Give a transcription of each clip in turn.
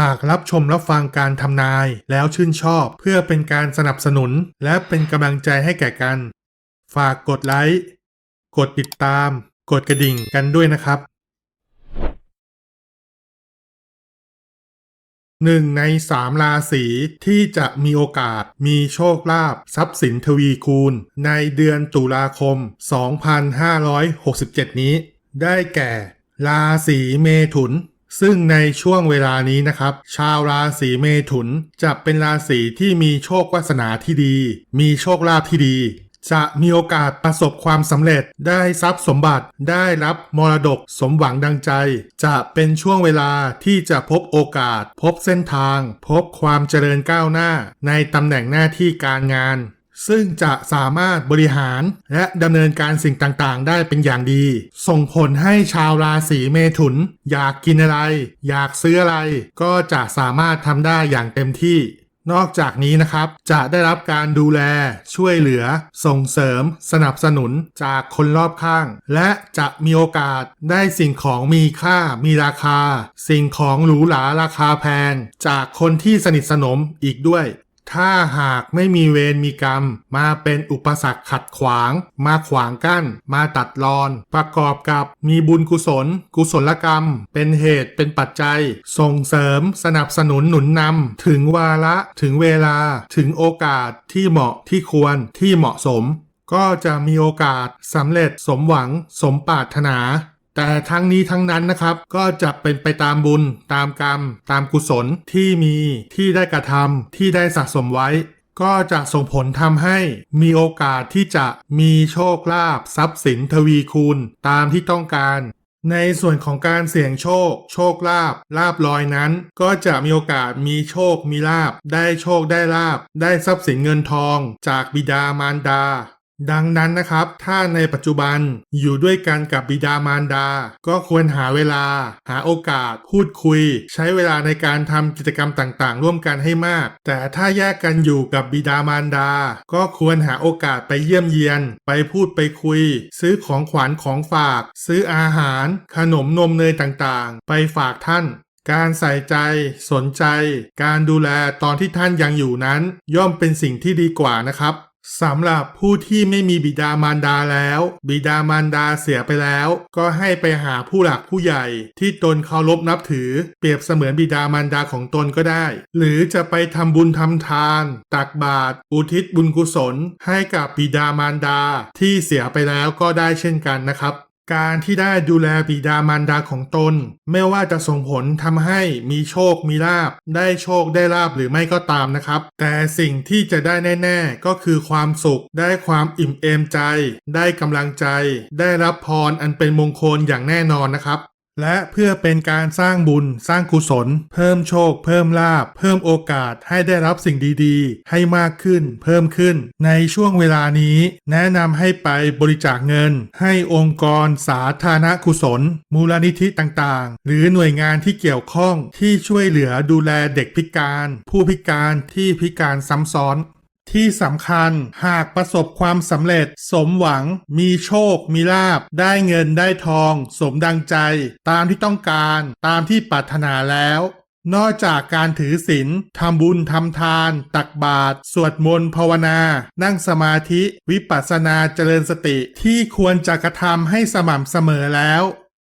หากรับชมรับฟังการทำนายแล้วชื่นชอบ เพื่อเป็นการสนับสนุน และเป็นกำลังใจให้แก่กัน ฝากกดไลค์ กดติดตาม กดกระดิ่งกันด้วยนะครับ หนึ่งในสามราศีที่จะมีโอกาสมีโชคลาภทรัพย์สินทวีคูณ ในเดือนตุลาคม 2567 นี้ ได้แก่ ราศีเมถุน ซึ่งในช่วงเวลานี้นะครับ ชาวราศีเมถุนจะเป็นราศีที่มีโชควาสนาที่ดี มีโชคลาภที่ดี จะมีโอกาสประสบความสำเร็จ ได้ทรัพย์สมบัติ ได้รับมรดกสมหวังดังใจ จะเป็นช่วงเวลาที่จะพบโอกาส พบเส้นทาง พบความเจริญก้าวหน้า ในตำแหน่งหน้าที่การงาน ซึ่งจะสามารถบริหารและดำเนินการสิ่งต่างๆ ได้เป็นอย่างดี ส่งผลให้ชาวราศีเมถุน อยากกินอะไร อยากซื้ออะไร ก็จะสามารถทำได้อย่างเต็มที่ นอกจากนี้นะครับ จะได้รับการดูแล ช่วยเหลือ ส่งเสริม สนับสนุนจากคนรอบข้าง และจะมีโอกาสได้สิ่งของมีค่ามีราคา สิ่งของหรูหราราคาแพง จากคนที่สนิทสนมอีกด้วย ถ้าหากไม่มีเวรมีกรรม มาเป็นอุปสรรคขัดขวาง มาขวางกั้น มาตัดรอน ประกอบกับมีบุญกุศล กุศลกรรม เป็นเหตุเป็นปัจจัย ส่งเสริม สนับสนุนหนุนนำถึงวาระถึงเวลา ถึงโอกาสที่เหมาะที่ควรที่เหมาะสม ก็จะมีโอกาสสำเร็จสมหวัง สมปรารถนา แต่ทั้งนี้ทั้งนั้นนะครับก็จะเป็นไปตามบุญ ตามกรรม ตามกุศลที่มีที่ได้กระทำที่ได้สะสมไว้ ก็จะส่งผลทำให้มีโอกาสที่จะมีโชคลาภทรัพย์สินทวีคูณตามที่ต้องการ ในส่วนของการเสี่ยงโชค โชคลาภลาบลอยนั้น ก็จะมีโอกาสมีโชคมีลาบ ได้โชคได้ลาบ ได้ทรัพย์สินเงินทอง จากบิดามารดา ดังนั้นนะครับ ถ้าในปัจจุบันอยู่ด้วยกันกับบิดามารดา ก็ควรหาเวลา หาโอกาส พูดคุย ใช้เวลาในการทำกิจกรรมต่างๆ ร่วมกันให้มาก แต่ถ้าแยกกันอยู่กับบิดามารดา ก็ควรหาโอกาสไปเยี่ยมเยียน ไปพูดไปคุย ซื้อของขวัญของฝาก ซื้ออาหาร ขนมนมเนยต่างๆ ไปฝากท่านการใส่ใจสนใจ การดูแลตอนที่ท่านยังอยู่นั้น ย่อมเป็นสิ่งที่ดีกว่านะครับ สำหรับผู้ที่ไม่มีบิดามารดาแล้ว บิดามารดาเสียไปแล้ว ก็ให้ไปหาผู้หลักผู้ใหญ่ ที่ตนเคารพนับถือ เปรียบเสมือนบิดามารดาของตนก็ได้ หรือจะไปทำบุญทำทาน ตักบาตรอุทิศบุญกุศล ให้กับบิดามารดาที่เสียไปแล้วก็ได้เช่นกันนะครับ การที่ได้ดูแลบิดามารดาของตน ไม่ว่าจะส่งผลทำให้มีโชคมีลาบ ได้โชคได้ลาบหรือไม่ก็ตามนะครับ แต่สิ่งที่จะได้แน่ ๆ ก็คือความสุข ได้ความอิ่มเอมใจ ได้กำลังใจ ได้รับพรอันเป็นมงคลอย่างแน่นอนนะครับ และเพื่อเป็นการสร้างบุญ สร้างกุศล เพิ่มโชค เพิ่มลาบ เพิ่มโอกาสให้ได้รับสิ่งดีๆ ให้มากขึ้น เพิ่มขึ้น ในช่วงเวลานี้ แนะนำให้ไปบริจาคเงิน ให้องค์กรสาธารณกุศล มูลนิธิต่างๆ หรือหน่วยงานที่เกี่ยวข้องที่ช่วยเหลือดูแลเด็กพิการ ผู้พิการที่พิการซ้ำซ้อน ที่สำคัญหากประสบความสำเร็จ สมหวัง มีโชค มีลาบ ได้เงินได้ทอง สมดังใจ ตามที่ต้องการตามที่ปรารถนาแล้ว นอกจากการถือศีลทำบุญทำทาน ตักบาตรสวดมนต์ภาวนา นั่งสมาธิ วิปัสสนาเจริญสติที่ควรจะกระทำให้สม่ำเสมอแล้ว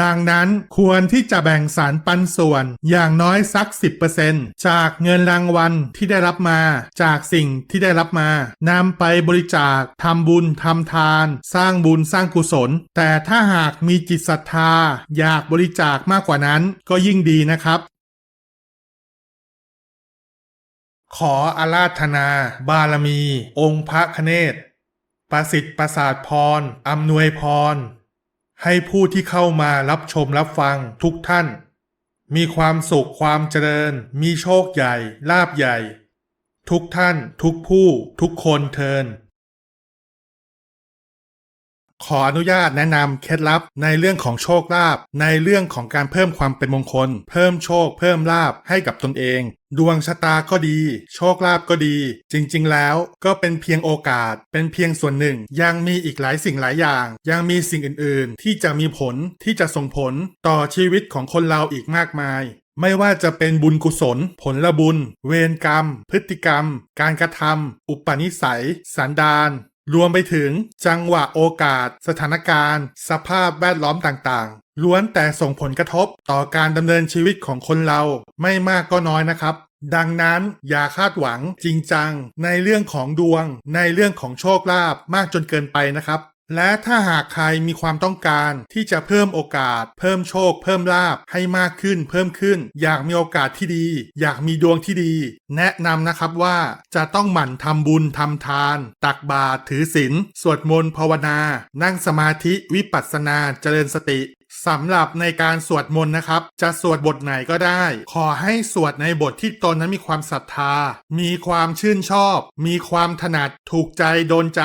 ดังนั้นควรที่จะแบ่งสารปันส่วนอย่างน้อยสัก 10%จากเงินรางวัลที่ได้รับมา จากสิ่งที่ได้รับมานำไปบริจาคทำบุญทำทาน สร้างบุญสร้างกุศล แต่ถ้าหากมีจิตศรัทธา อยากบริจาคมากกว่านั้นก็ยิ่งดีนะครับขออาราธนา บารมี องค์พระคเนศ ประสิทธิ์ประสาทพรอำนวยพร ให้ผู้ที่เข้ามารับชมรับฟังทุกท่าน มีความสุขความเจริญ มีโชคใหญ่ ลาบใหญ่ ทุกท่าน ทุกผู้ ทุกคนเทิน ขออนุญาตแนะนำเคล็ดลับในเรื่องของโชคลาภในเรื่องของการเพิ่มความเป็นมงคล เพิ่มโชค เพิ่มลาภให้กับตนเอง ดวงชะตาก็ดี โชคลาภก็ดี จริงๆแล้วก็เป็นเพียงโอกาส เป็นเพียงส่วนหนึ่ง ยังมีอีกหลายสิ่งหลายอย่าง ยังมีสิ่งอื่นๆ ที่จะมีผลที่จะส่งผลต่อชีวิตของคนเราอีกมากมายไม่ว่าจะเป็นบุญกุศล ผลบุญ เวรกรรม พฤติกรรม การกระทำอุปนิสัย สันดาน รวมไปถึงจังหวะโอกาส สถานการณ์ สภาพแวดล้อมต่างๆ ล้วนแต่ส่งผลกระทบต่อการดำเนินชีวิตของคนเราไม่มากก็น้อยนะครับ ดังนั้นอย่าคาดหวังจริงจัง ในเรื่องของดวง ในเรื่องของโชคลาภมากจนเกินไปนะครับ และถ้าหากใครมีความต้องการที่จะเพิ่มโอกาส เพิ่มโชค เพิ่มลาภให้มากขึ้น เพิ่มขึ้น อยากมีโอกาสที่ดี อยากมีดวงที่ดี แนะนำนะครับว่าจะต้องหมั่นทำบุญทำทาน ตักบาตรถือศีลสวดมนต์ภาวนา นั่งสมาธิวิปัสสนาเจริญสติสำหรับในการสวดมนต์นะครับ จะสวดบทไหนก็ได้ ขอให้สวดในบทที่ตนนั้นมีความศรัทธา มีความชื่นชอบ มีความถนัดถูกใจโดนใจ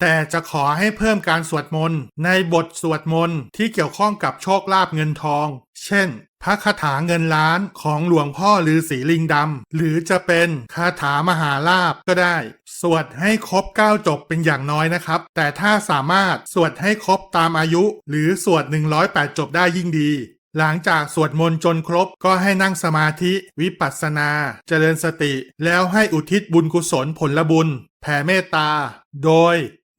แต่จะขอให้เพิ่มการสวดมนต์ในบทสวดมนต์ที่เกี่ยวข้องกับโชคลาภเงินทอง เช่น พระคาถาเงินล้านของหลวงพ่อฤาษีลิงดำ หรือจะเป็นคาถามหาลาภก็ได้ สวดให้ครบ 9 จบเป็นอย่างน้อยนะครับ แต่ถ้าสามารถสวดให้ครบตามอายุ หรือสวด 108 จบได้ยิ่งดีหลังจากสวดมนต์จนครบก็ให้นั่งสมาธิ วิปัสสนา เจริญสติ แล้วให้อุทิศบุญกุศลผลบุญ แผ่เมตตา โดย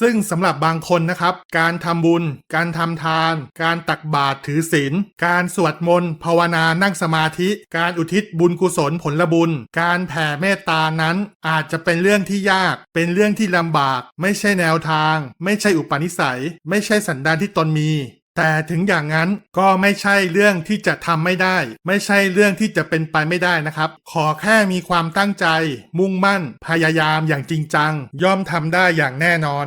ซึ่งสำหรับบางคนนะครับ การทำบุญ การทำทาน การตักบาตรถือศีล การสวดมนต์ภาวนานั่งสมาธิ การอุทิศบุญกุศลผลบุญ การแผ่เมตตานั้น อาจจะเป็นเรื่องที่ยาก เป็นเรื่องที่ลำบาก ไม่ใช่แนวทาง ไม่ใช่อุปนิสัย ไม่ใช่สันดานที่ตนมี แต่ถึงอย่างนั้นก็ไม่ใช่เรื่องที่จะทำไม่ได้ ไม่ใช่เรื่องที่จะเป็นไปไม่ได้นะครับ ขอแค่มีความตั้งใจ มุ่งมั่น พยายามอย่างจริงจัง ย่อมทำได้อย่างแน่นอน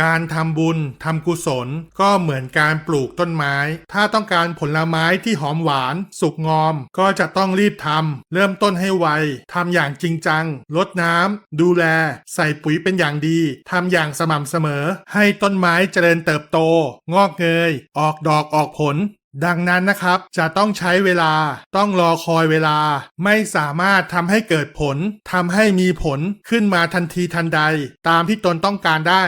การทำบุญทำกุศลก็เหมือนการปลูกต้นไม้ ถ้าต้องการผลไม้ที่หอมหวาน สุกงอม ก็จะต้องรีบทำเริ่มต้นให้ไวทำอย่างจริงจังลดน้ำดูแล ใส่ปุ๋ยเป็นอย่างดีทำอย่างสม่ำเสมอ ให้ต้นไม้เจริญเติบโต งอกเงย ออกดอกออกผลดังนั้นนะครับจะต้องใช้เวลา ต้องรอคอยเวลา ไม่สามารถทำให้เกิดผลทำให้มีผลขึ้นมาทันทีทันใด ตามที่ตนต้องการได้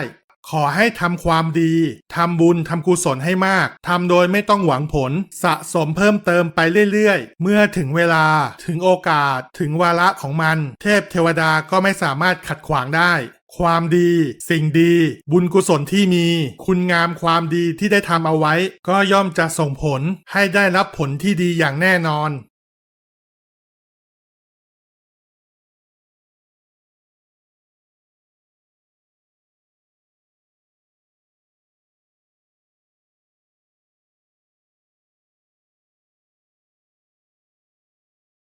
ขอให้ทำความดี ทำบุญ ทำกุศลให้มาก ทำโดยไม่ต้องหวังผล สะสมเพิ่มเติมไปเรื่อยๆ เมื่อถึงเวลา ถึงโอกาส ถึงวาระของมัน เทพเทวดาก็ไม่สามารถขัดขวางได้ ความดี สิ่งดี บุญกุศลที่มี คุณงามความดีที่ได้ทำเอาไว้ ก็ย่อมจะส่งผลให้ได้รับผลที่ดีอย่างแน่นอน